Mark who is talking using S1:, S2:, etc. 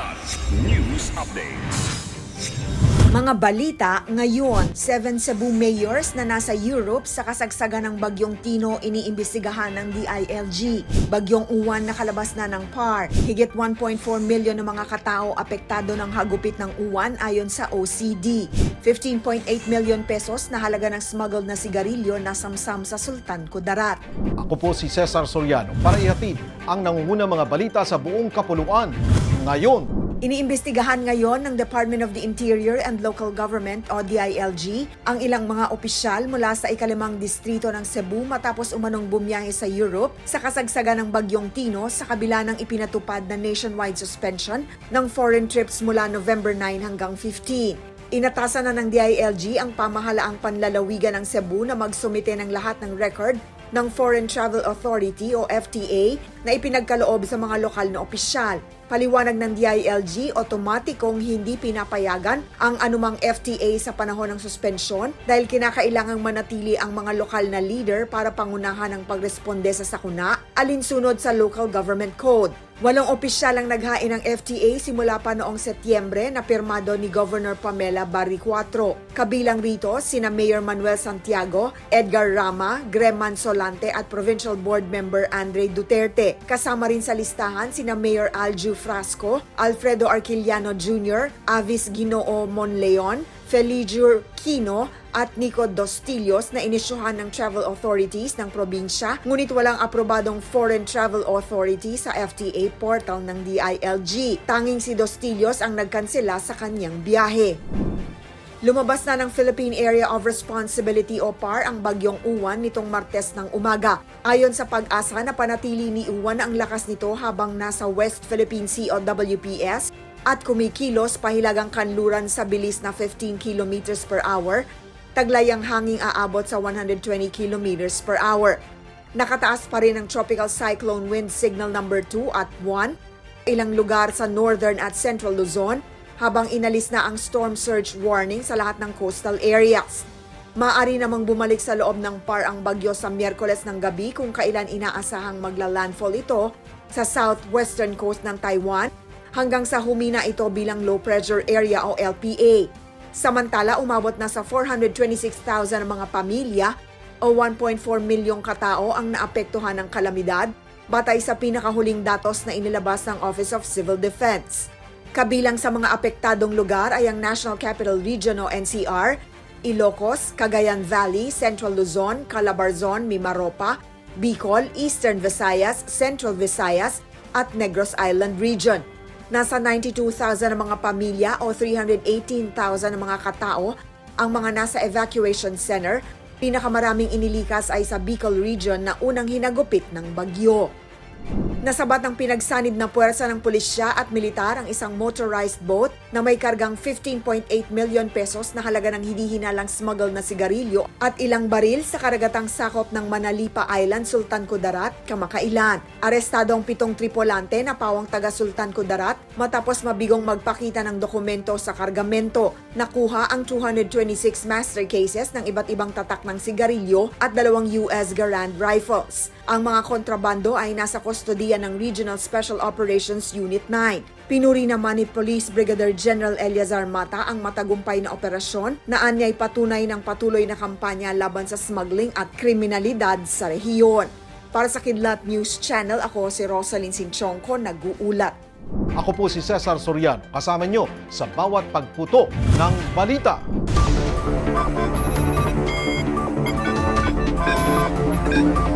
S1: Kilat News Updates.
S2: Mga balita ngayon, seven Cebu mayors na nasa Europe sa kasagsagan ng Bagyong Tino iniimbestigahan ng DILG. Bagyong Uwan nakalabas na ng PAR. Higit 1.4 milyon ng mga katao apektado ng hagupit ng uwan ayon sa OCD. 15.8 milyon pesos na halaga ng smuggled na sigarilyo na samsam sa Sultan Kudarat.
S3: Ako po si Cesar Soriano para ihatid ang nangungunang mga balita sa buong kapuluan. Ngayon,
S2: Iniimbestigahan ngayon ng Department of the Interior and Local Government o DILG ang ilang mga opisyal mula sa ikalimang distrito ng Cebu matapos umanong bumiyahe sa Europe sa kasagsagan ng Bagyong Tino sa kabila ng ipinatupad na nationwide suspension ng foreign trips mula November 9 hanggang 15. Inatasan na ng DILG ang pamahalaang panlalawigan ng Cebu na magsumite ng lahat ng record ng Foreign Travel Authority o FTA na ipinagkaloob sa mga lokal na opisyal. Paliwanag ng DILG, otomatikong hindi pinapayagan ang anumang FTA sa panahon ng suspensyon dahil kinakailangang manatili ang mga lokal na leader para pangunahan ang pagresponde sa sakuna alinsunod sa Local Government Code. Walong opisyal ang naghain ng FTA simula pa noong Setyembre na pirmado ni Governor Pamela Barri 4. Kabilang rito sina Mayor Manuel Santiago, Edgar Rama, Greman Solante at Provincial Board Member Andre Duterte. Kasama rin sa listahan sina Mayor Alju Frasco, Alfredo Arquiliano Jr., Avis Ginoo Monleon, Feligio Quino at Nico Dostilios na inisyuhan ng travel authorities ng probinsya ngunit walang aprobadong foreign travel authority sa FTA portal ng DILG. Tanging si Dostilios ang nagkansela sa kanyang biyahe. Lumabas na ng Philippine Area of Responsibility o PAR ang bagyong Uwan nitong Martes ng umaga. Ayon sa pag-asa na panatili ni Uwan ang lakas nito habang nasa West Philippine Sea o WPS at kumikilos pahilagang kanluran sa bilis na 15 kilometers per hour, taglay ang hanging aabot sa 120 kilometers per hour. Nakataas pa rin ang tropical cyclone wind signal number 2 at 1, ilang lugar sa northern at central Luzon, habang inalis na ang storm surge warning sa lahat ng coastal areas. Maari namang bumalik sa loob ng PAR ang bagyo sa Miyerkules ng gabi kung kailan inaasahang magla-landfall ito sa southwestern coast ng Taiwan hanggang sa humina ito bilang low pressure area o LPA. Samantala, umabot na sa 426,000 ang mga pamilya o 1.4 milyong katao ang naapektuhan ng kalamidad batay sa pinakahuling datos na inilabas ng Office of Civil Defense. Kabilang sa mga apektadong lugar ay ang National Capital Region o NCR, Ilocos, Cagayan Valley, Central Luzon, Calabarzon, Mimaropa, Bicol, Eastern Visayas, Central Visayas at Negros Island Region. Nasa 92,000 ang mga pamilya o 318,000 ang mga katao ang mga nasa evacuation center. Pinakamaraming inilikas ay sa Bicol Region na unang hinagupit ng bagyo. Nasabat ng pinagsanib na puwersa ng pulisya at militar ang isang motorized boat na may kargang 15.8 million pesos na halaga ng hinihinalang smuggle na sigarilyo at ilang baril sa karagatang sakop ng Manalipa Island, Sultan Kudarat, kamakailan. Arestado ang pitong tripulante na pawang taga Sultan Kudarat matapos mabigong magpakita ng dokumento sa kargamento. Nakuha ang 226 master cases ng iba't ibang tatak ng sigarilyo at dalawang US Garand rifles. Ang mga kontrabando ay nasa kustodiya ng Regional Special Operations Unit 9. Pinuri naman ni Police Brigadier General Eliazar Mata ang matagumpay na operasyon na anyay patunay ng patuloy na kampanya laban sa smuggling at kriminalidad sa rehiyon. Para sa Kidlat News Channel, ako si Rosalyn Sinchongko, nag-uulat.
S3: Ako po si Cesar Sorian, kasama nyo sa bawat pagputo ng balita. Thank you.